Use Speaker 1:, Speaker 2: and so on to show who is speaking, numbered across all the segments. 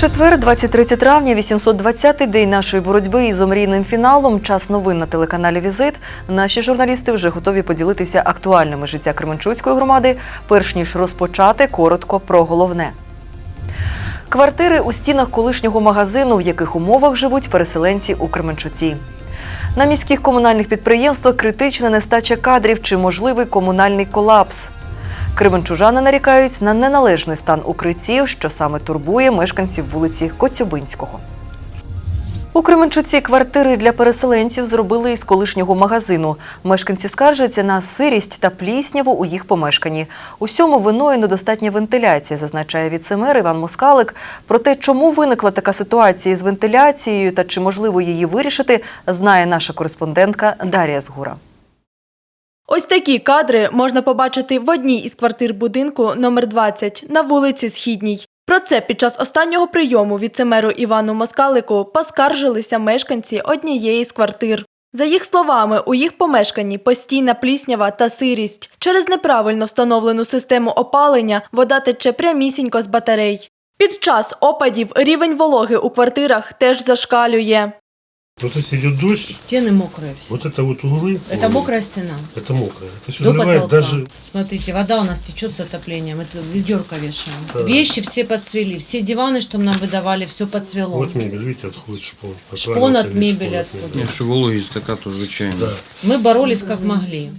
Speaker 1: Четвер, 23 травня, 820-й день нашої боротьби із омрійним фіналом. Час новин на телеканалі Візит. Наші журналісти вже готові поділитися актуальними життя Кременчуцької громади. Перш ніж розпочати, коротко про головне. Квартири у стінах колишнього магазину, в яких умовах живуть переселенці у Кременчуці. На міських комунальних підприємствах критична нестача кадрів чи можливий комунальний колапс. Кременчужани нарікають на неналежний стан укриттів, що саме турбує мешканців вулиці Коцюбинського. У Кременчуці квартири для переселенців зробили із колишнього магазину. Мешканці скаржаться на сирість та плісняву у їх помешканні. Усьому виною недостатня вентиляція, зазначає віцемер Іван Москалик. Про те, чому виникла така ситуація з вентиляцією та чи можливо її вирішити, знає наша кореспондентка Дар'я Згура.
Speaker 2: Ось такі кадри можна побачити в одній із квартир будинку номер 20 на вулиці Східній. Про це під час останнього прийому віцемеру Івану Москалику поскаржилися мешканці однієї з квартир. За їх словами, у їх помешканні постійна пліснява та сирість. Через неправильно встановлену систему опалення вода тече прямісінько з батарей. Під час опадів рівень вологи у квартирах теж зашкалює.
Speaker 3: Вот если идет дождь,
Speaker 4: Стены мокрые все.
Speaker 3: вот это вот углы.
Speaker 4: Это
Speaker 3: ой,
Speaker 4: мокрая стена.
Speaker 3: Это мокрая. Это все
Speaker 4: До
Speaker 3: заливает
Speaker 4: потолка.
Speaker 3: даже...
Speaker 4: Смотрите, вода у нас течет с отоплением. Это ведерко вешаем.
Speaker 3: Да.
Speaker 4: Вещи все подцвели. Все диваны, что нам выдавали, все подцвело.
Speaker 3: Вот мебель, видите, отходит шпон.
Speaker 4: Шпон
Speaker 3: Отваливается
Speaker 4: от
Speaker 3: весь
Speaker 4: мебели
Speaker 3: шпон от
Speaker 4: отходит.
Speaker 3: мебели.
Speaker 5: Якщо вологість така, то звичайно.
Speaker 3: Да.
Speaker 4: Мы боролись как могли.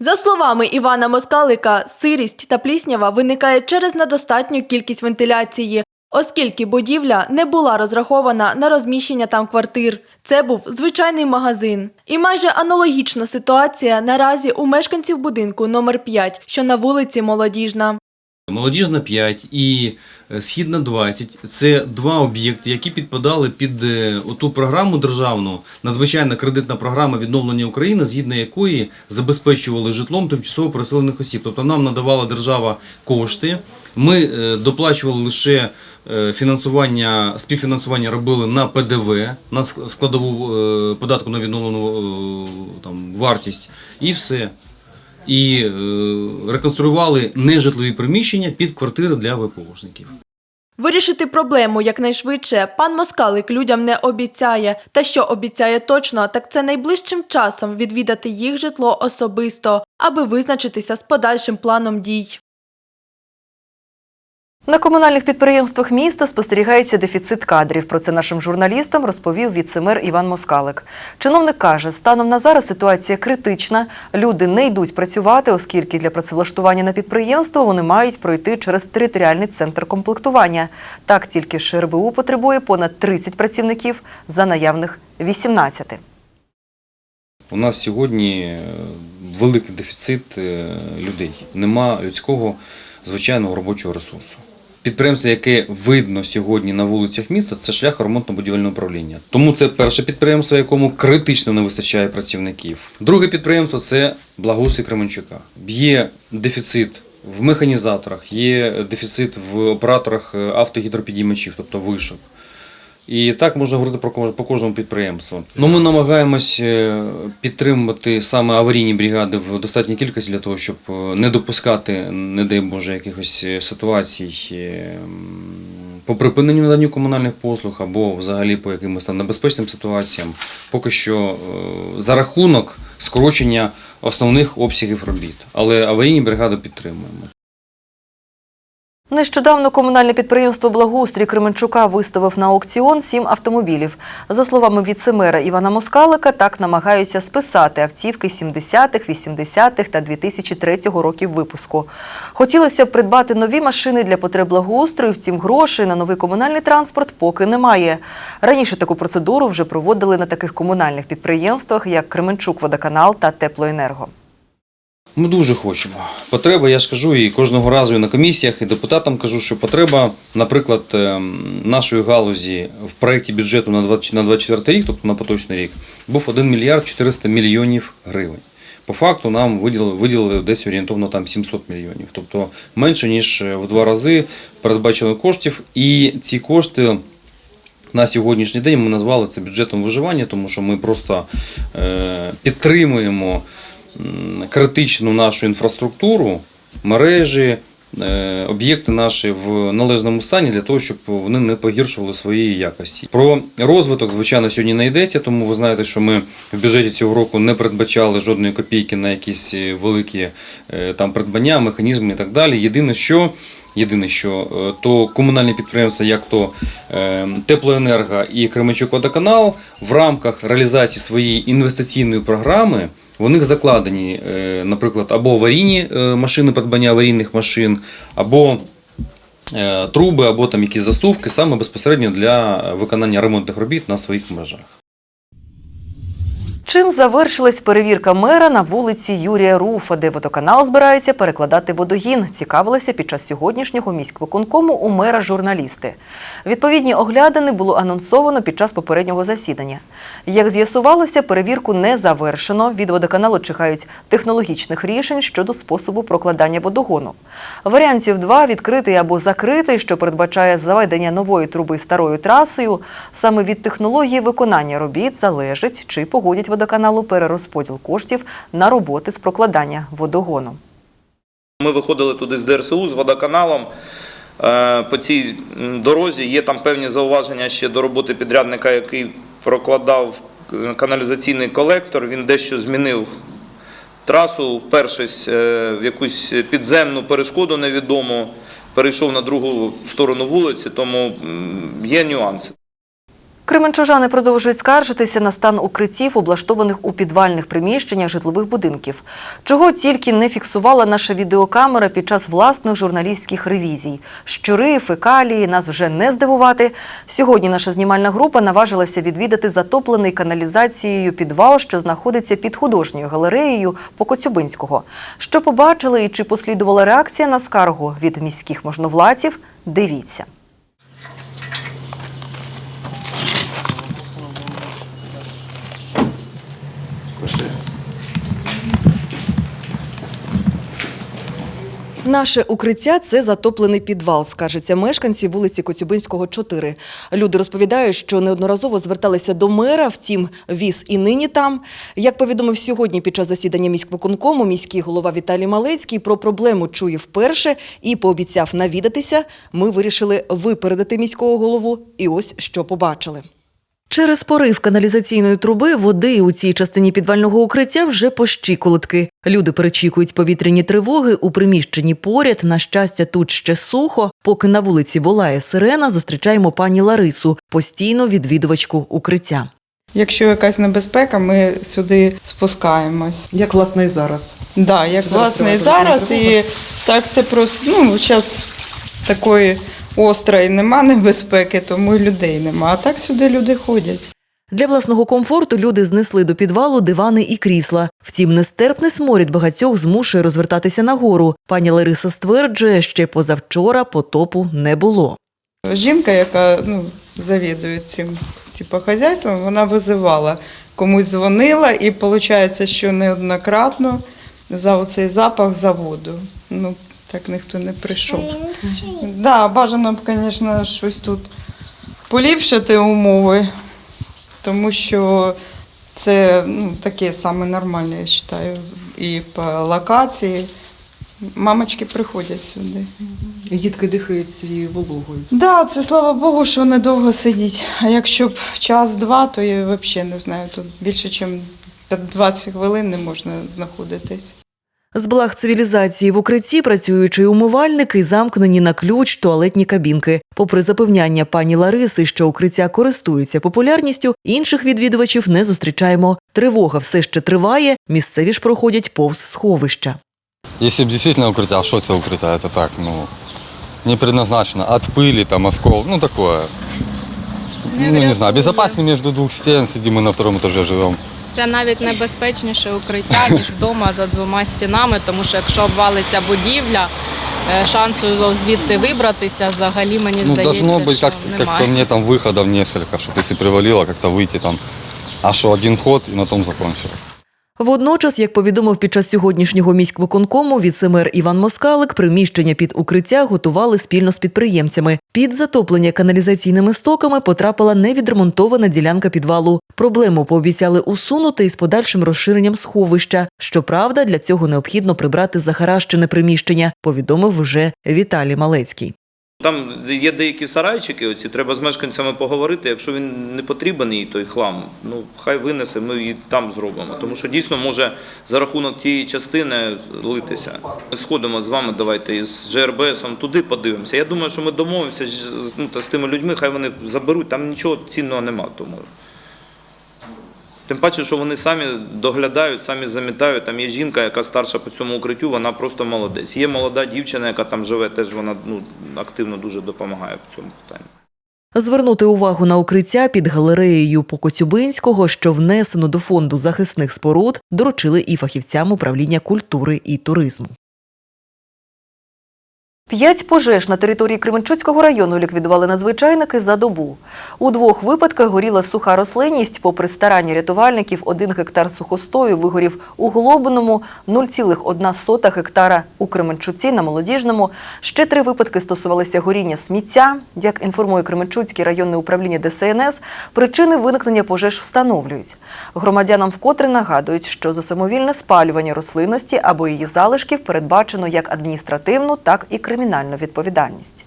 Speaker 2: За словами Івана Москалика, сирість та пліснява виникає через недостатню кількість вентиляції, оскільки будівля не була розрахована на розміщення там квартир. Це був звичайний магазин. І майже аналогічна ситуація наразі у мешканців будинку номер 5, що на вулиці Молодіжна.
Speaker 5: Молодіжна 5 і е, Східна 20 – це два об'єкти, які підпадали під е, оту програму державну, надзвичайна кредитна програма відновлення України, згідно якої забезпечували житлом тимчасово переселених осіб. Тобто нам надавала держава кошти. Ми е, доплачували лише е, фінансування, співфінансування робили на ПДВ, на складову е, податку на відновлену там, вартість і все. І реконструювали нежитлові приміщення під квартири для ВПОшників.
Speaker 2: Вирішити проблему якнайшвидше пан Москалик людям не обіцяє. Та що обіцяє точно, так це найближчим часом відвідати їх житло особисто, аби визначитися з подальшим планом дій.
Speaker 1: На комунальних підприємствах міста спостерігається дефіцит кадрів. Про це нашим журналістам розповів віцемер Іван Москалик. Чиновник каже, станом на зараз ситуація критична. Люди не йдуть працювати, оскільки для працевлаштування на підприємство вони мають пройти через територіальний центр комплектування. Так тільки ШРБУ потребує понад 30 працівників за наявних 18.
Speaker 5: У нас сьогодні е, великий дефіцит е, людей. Нема людського звичайного робочого ресурсу. Підприємство, яке видно сьогодні на вулицях міста, це шлях ремонтно-будівельного управління. Тому це перше підприємство, якому критично не вистачає працівників. Друге підприємство це благоустрій Кременчука. Є дефіцит в механізаторах, є дефіцит в операторах е, автогідропідіймачів, тобто вишок. І так можна говорити про по кожному підприємству. Ну, ми намагаємось е, підтримувати саме аварійні бригади в достатній кількості для того, щоб е, не допускати, не дай Боже, якихось е, ситуацій по припиненню наданню комунальних послуг або взагалі по якимось там небезпечним ситуаціям. Поки що за рахунок скорочення основних обсягів робіт. Але аварійні бригади підтримуємо.
Speaker 1: Нещодавно комунальне підприємство Благоустрій Кременчука виставив на аукціон сім автомобілів. За словами віцемера Івана Москалика, так намагаються списати автівки 70-х, 80-х та 2003 років випуску. Хотілося б придбати нові машини для потреб благоустрою, втім грошей на новий комунальний транспорт поки немає. Раніше таку процедуру вже проводили на таких комунальних підприємствах, як Кременчук Водоканал та Теплоенерго.
Speaker 5: Ми дуже хочемо. Потреба, я ж кажу, і кожного разу і на комісіях, і депутатам кажу, що потреба, наприклад, ем, нашої галузі в проєкті бюджету на 20 на 24 рік, тобто на поточний рік, був 1 мільярд 400 мільйонів гривень. По факту нам виділили, виділили десь орієнтовно там 700 мільйонів, тобто менше ніж в два рази передбачено коштів, і ці кошти. На сьогоднішній день ми назвали це бюджетом виживання, тому що ми просто е, підтримуємо критичну нашу інфраструктуру, мережі, е, об'єкти наші в належному стані для того, щоб вони не погіршували своєї якості. Про розвиток, звичайно, сьогодні не йдеться, тому ви знаєте, що ми в бюджеті цього року не передбачали жодної копійки на якісь е, великі е, там придбання, механізми і так далі. Єдине, що Єдине, що то комунальні підприємства, як то Теплоенерго і Кременчук Водоканал, в рамках реалізації своєї інвестиційної програми в них закладені, е, наприклад, або аварійні е, машини, придбання аварійних машин, або е, труби, або там якісь засувки саме безпосередньо для виконання ремонтних робіт на своїх межах.
Speaker 1: Чим завершилась перевірка мера на вулиці Юрія Руфа, де водоканал збирається перекладати водогін, цікавилися під час сьогоднішнього міськвиконкому у мера журналісти. Відповідні оглядини було анонсовано під час попереднього засідання. Як з'ясувалося, перевірку не завершено. Від водоканалу чекають технологічних рішень щодо способу прокладання водогону. Варіантів два – відкритий або закритий, що передбачає заведення нової труби старою трасою. Саме від технології виконання робіт залежить, чи погодять водоканалу перерозподіл коштів на роботи з прокладання водогону.
Speaker 6: Ми виходили туди з ДРСУ, з водоканалом. Е, По цій дорозі є там певні зауваження ще до роботи підрядника, який прокладав е, каналізаційний колектор. Він дещо змінив трасу, впершись е, в якусь підземну перешкоду невідому, перейшов на другу сторону вулиці, тому є нюанси.
Speaker 1: Кременчужани продовжують скаржитися на стан укриттів, облаштованих у підвальних приміщеннях житлових будинків. Чого тільки не фіксувала наша відеокамера під час власних журналістських ревізій. Щури, фекалії нас вже не здивувати. Сьогодні наша знімальна група наважилася відвідати затоплений каналізацією підвал, що знаходиться під художньою галереєю по Коцюбинського. Що побачили і чи послідувала реакція на скаргу від міських можновладців, дивіться. Наше укриття це затоплений підвал, скаржаться мешканці вулиці Коцюбинського, 4. Люди розповідають, що неодноразово зверталися до мера, втім, віз і нині там. Як повідомив сьогодні під час засідання міськвиконкому, міський голова Віталій Малецький про проблему чує вперше і пообіцяв навідатися. Ми вирішили випередити міського голову, і ось що побачили. Через порив каналізаційної труби води у цій частині підвального укриття вже по щиколотки. Люди перечікують повітряні тривоги у приміщенні поряд. На щастя, тут ще сухо. Поки на вулиці волає сирена, зустрічаємо пані Ларису, постійно відвідувачку укриття.
Speaker 7: Якщо якась небезпека, ми сюди спускаємось.
Speaker 8: Як власне і зараз.
Speaker 7: Да, як
Speaker 8: Зараз
Speaker 7: власне і зараз, і так це просто ну зараз такої острої нема небезпеки, тому і людей нема. А так сюди люди ходять.
Speaker 1: Для власного комфорту люди знесли до підвалу дивани і крісла. Втім, нестерпний сморід багатьох змушує розвертатися нагору. Пані Лариса стверджує, ще позавчора потопу не було.
Speaker 7: Жінка, яка ну, завідує цим типу, хазяйством, вона визивала, комусь дзвонила, і виходить, що неоднократно за оцей запах заводу. Ну, так ніхто не прийшов. Да, бажано б, звісно, щось тут поліпшити умови, тому що це ну, таке саме нормальне, я вважаю, і по локації. Мамочки приходять сюди.
Speaker 8: І дітки дихають цією вологою.
Speaker 7: Да, це слава Богу, що недовго сидіть. А якщо б час-два, то я взагалі не знаю. Тут більше, ніж 20 хвилин не можна знаходитись.
Speaker 1: З благ цивілізації в укритті працюючий умивальник і замкнені на ключ туалетні кабінки. Попри запевняння пані Лариси, що укриття користується популярністю, інших відвідувачів не зустрічаємо. Тривога все ще триває. Місцеві ж проходять повз сховища.
Speaker 9: Если бы действительно укрытие, а что это укрытие? Это так, ну, не предназначено. От пыли, там, оскол, ну, такое. ну, не знаю, безопаснее между двух стен, сидим мы на втором этаже живем.
Speaker 10: Це навіть небезпечніше укриття, ніж вдома за двома стінами, тому що якщо обвалиться будівля, е, шансу звідти вибратися взагалі мені
Speaker 9: ну,
Speaker 10: здається,
Speaker 9: должно быть,
Speaker 10: що
Speaker 9: как, как
Speaker 10: немає.
Speaker 9: по мне, там, выходов несколько, чтобы если привалило, как-то выйти там. А что, один ход и на том закончилось.
Speaker 1: Водночас, як повідомив під час сьогоднішнього міськвиконкому віцемер Іван Москалик, приміщення під укриття готували спільно з підприємцями. Під затоплення каналізаційними стоками потрапила невідремонтована ділянка підвалу. Проблему пообіцяли усунути із подальшим розширенням сховища. Щоправда, для цього необхідно прибрати захаращене приміщення, повідомив вже Віталій Малецький.
Speaker 6: Там є деякі сарайчики, оці треба з мешканцями поговорити. Якщо він не потрібен їй той хлам, ну хай винесе, ми її там зробимо. Тому що дійсно може за рахунок тієї частини литися. Ми сходимо з вами, давайте із ЖРБСом туди подивимося. Я думаю, що ми домовимося з, ну, з тими людьми, хай вони заберуть, там нічого цінного нема. Тому. Тим паче, що вони самі доглядають, самі замітають. Там є жінка, яка старша по цьому укриттю, вона просто молодець. Є молода дівчина, яка там живе, теж вона ну, активно дуже допомагає в цьому питанні.
Speaker 1: Звернути увагу на укриття під галереєю Покоцюбинського, що внесено до фонду захисних споруд, доручили і фахівцям управління культури і туризму. П'ять пожеж на території Кременчуцького району ліквідували надзвичайники за добу. У двох випадках горіла суха рослинність. Попри старання рятувальників, один гектар сухостою вигорів у Глобиному, 0,1 гектара у Кременчуці на Молодіжному. Ще три випадки стосувалися горіння сміття. Як інформує Кременчуцьке районне управління ДСНС, причини виникнення пожеж встановлюють. Громадянам вкотре нагадують, що за самовільне спалювання рослинності або її залишків передбачено як адміністративну, так і кримінальну відповідальність.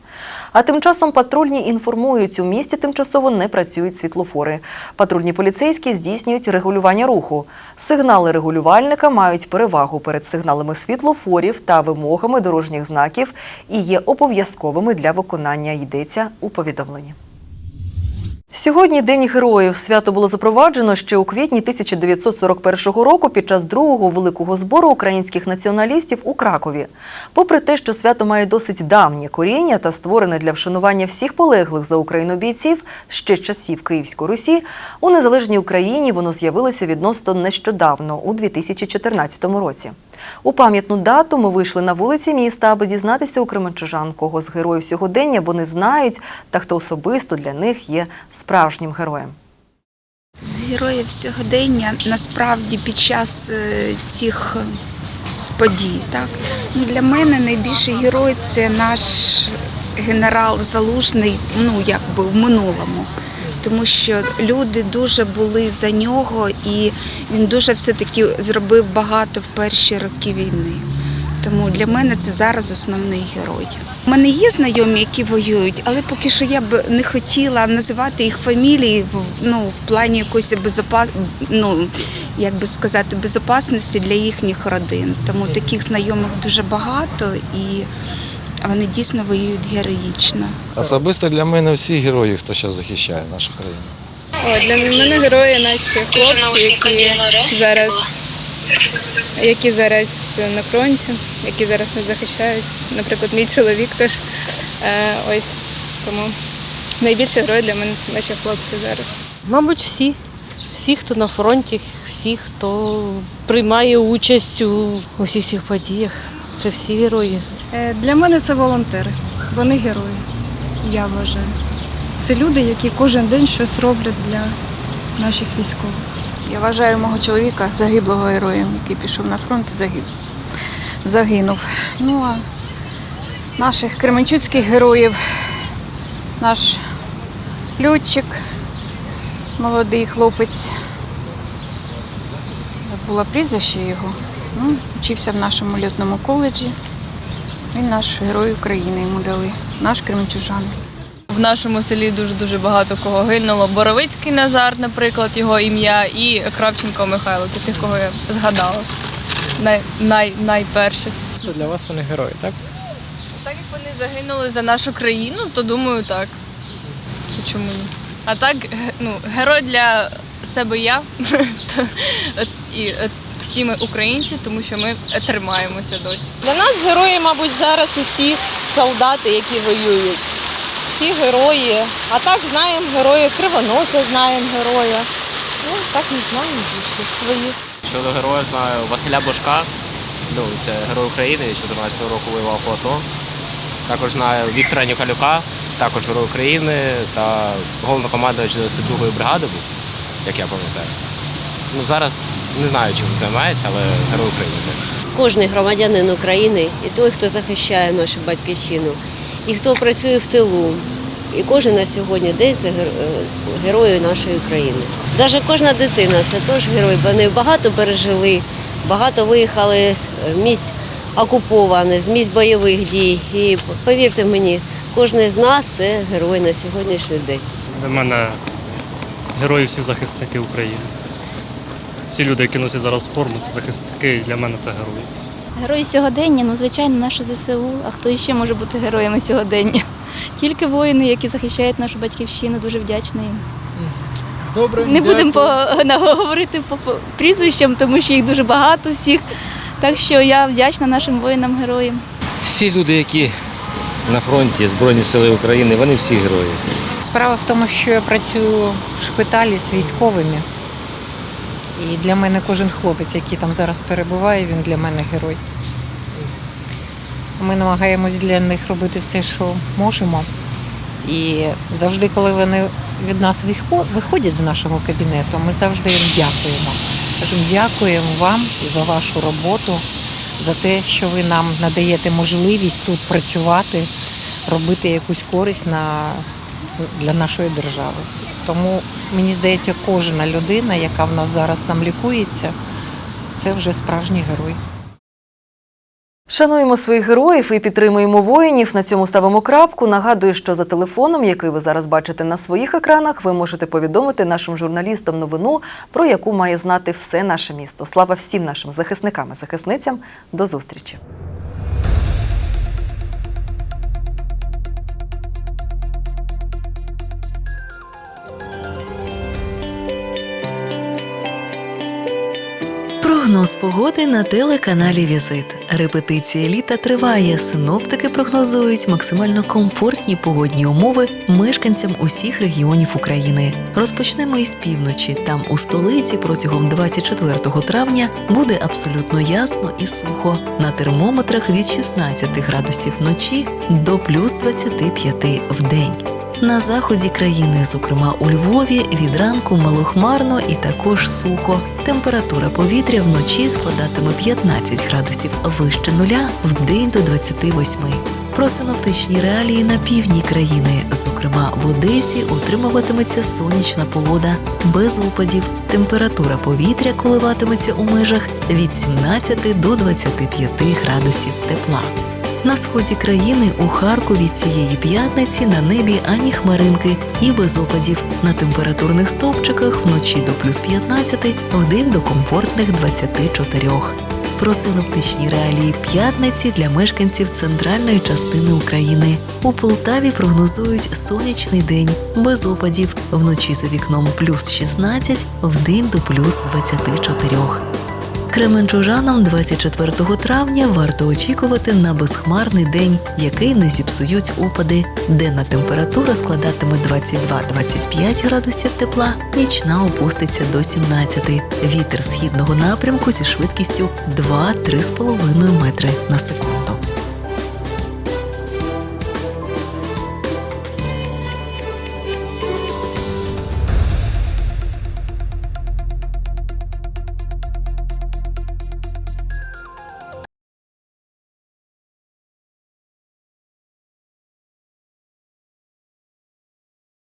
Speaker 1: А тим часом патрульні інформують, у місті тимчасово не працюють світлофори. Патрульні поліцейські здійснюють регулювання руху. Сигнали регулювальника мають перевагу перед сигналами світлофорів та вимогами дорожніх знаків і є обов'язковими для виконання, йдеться у повідомленні. Сьогодні День героїв. Свято було запроваджено ще у квітні 1941 року під час другого великого збору українських націоналістів у Кракові. Попри те, що свято має досить давнє коріння та створене для вшанування всіх полеглих за Україну бійців ще часів Київської Русі, у незалежній Україні воно з'явилося відносно нещодавно, у 2014 році. У пам'ятну дату ми вийшли на вулиці міста, аби дізнатися у кременчужан, кого з героїв сьогодення вони знають та хто особисто для них є справжнім героєм.
Speaker 11: З героїв сьогодення насправді під час е, цих е, подій. Так? Ну, для мене найбільший герой це наш генерал Залужний, ну якби в минулому. Тому що люди дуже були за нього, і він дуже все-таки зробив багато в перші роки війни. Тому для мене це зараз основний герой. У мене є знайомі, які воюють, але поки що я б не хотіла називати їх фамілії в ну в плані якоїсь безопас... ну, як би сказати, безопасності для їхніх родин. Тому таких знайомих дуже багато і вони дійсно воюють героїчно.
Speaker 12: Особисто для мене всі герої, хто зараз захищає нашу країну.
Speaker 10: О, для мене герої наші хлопці, які зараз, які зараз на фронті, які зараз не захищають. Наприклад, мій чоловік теж е, ось тому найбільший герой для мене це наші хлопці зараз.
Speaker 4: Мабуть, всі. Всі, хто на фронті, всі, хто приймає участь у усіх цих подіях. Це всі герої.
Speaker 10: Е, Для мене це волонтери. Вони герої, я вважаю. Це люди, які кожен день щось роблять для наших військових.
Speaker 11: Я вважаю мого чоловіка загиблого героєм, який пішов на фронт і загиб. загинув. Ну а наших кременчуцьких героїв, наш льотчик, молодий хлопець. Забула прізвище його. Ну, вчився в нашому льотному коледжі. Він наш герой України йому дали, наш кременчужанин.
Speaker 10: В нашому селі дуже дуже багато кого гинуло. Боровицький Назар, наприклад, його ім'я, і Кравченко Михайло. Це тих, кого я згадала. Най, най, найперших.
Speaker 12: Для вас вони герої, так?
Speaker 10: Так як вони загинули за нашу країну, то думаю, так. То чому ні? А так, ну, герой для себе я і всі ми українці, тому що ми тримаємося досі.
Speaker 11: Для нас герої, мабуть, зараз усі солдати, які воюють. Всі герої. А так знаємо героїв, Кривоноса знаємо героя. Ну, так не знаємо більше свої.
Speaker 12: Щодо героїв знаю Василя Бошка, ну це герой України, 14 року воював по АТО. Також знаю Віктора Ніколюка, також герой України та головнокомандувач 92-ї бригади був, як я пам'ятаю. Ну зараз
Speaker 13: Не знаю, чим займається, але герой України.
Speaker 4: Кожний громадянин України і той, хто захищає нашу батьківщину, і хто працює в тилу. І кожен на сьогодні день це е, герої нашої країни. Навіть кожна дитина це теж герой. Вони багато пережили, багато виїхали з місць окупованих, з місць бойових дій. І повірте мені, кожен з нас це герой на сьогоднішній день.
Speaker 14: Для мене герої всі захисники України. Всі люди, які носять зараз форму, це захисники, і для мене це герої.
Speaker 15: Герої сьогодення, ну звичайно, наше ЗСУ. А хто ще може бути героями сьогодення? Тільки воїни, які захищають нашу батьківщину, дуже вдячна їм.
Speaker 13: Добре.
Speaker 15: Не будемо по, говорити по по прізвищам, тому що їх дуже багато всіх. Так що я вдячна нашим воїнам героям.
Speaker 13: Всі люди, які на фронті Збройні Сили України, вони всі герої.
Speaker 16: Справа в тому, що я працюю в шпиталі з військовими. І для мене кожен хлопець, який там зараз перебуває, він для мене герой. Ми намагаємось для них робити все, що можемо. І завжди, коли вони від нас виходять з нашого кабінету, ми завжди їм дякуємо. Кажемо, дякуємо вам за вашу роботу, за те, що ви нам надаєте можливість тут працювати, робити якусь користь на, для нашої держави. Тому мені здається, кожна людина, яка в нас зараз там лікується, це вже справжній герой.
Speaker 1: Шануємо своїх героїв і підтримуємо воїнів. На цьому ставимо крапку. Нагадую, що за телефоном, який ви зараз бачите на своїх екранах, ви можете повідомити нашим журналістам новину, про яку має знати все наше місто. Слава всім нашим захисникам і захисницям. До зустрічі!
Speaker 17: Прогноз погоди на телеканалі Візит. Репетиція літа триває. Синоптики прогнозують максимально комфортні погодні умови мешканцям усіх регіонів України. Розпочнемо із півночі. Там у столиці протягом 24 травня буде абсолютно ясно і сухо. На термометрах від 16 градусів вночі до плюс 25 в день. На заході країни, зокрема у Львові, від ранку малохмарно і також сухо. Температура повітря вночі складатиме 15 градусів вище нуля, в день до 28. Про синоптичні реалії на півдні країни, зокрема в Одесі, утримуватиметься сонячна погода без опадів. Температура повітря коливатиметься у межах від 17 до 25 градусів тепла. На сході країни у Харкові цієї п'ятниці на небі ані хмаринки і без опадів. На температурних стовпчиках вночі до плюс 15, вдень до комфортних 24. Про синоптичні реалії п'ятниці для мешканців центральної частини України. У Полтаві прогнозують сонячний день без опадів. Вночі за вікном плюс 16, вдень до плюс 24. Кременчужанам 24 травня варто очікувати на безхмарний день, який не зіпсують опади. Денна температура складатиме 22-25 градусів тепла, нічна опуститься до 17. Вітер східного напрямку зі швидкістю 2-3,5 метри на секунду.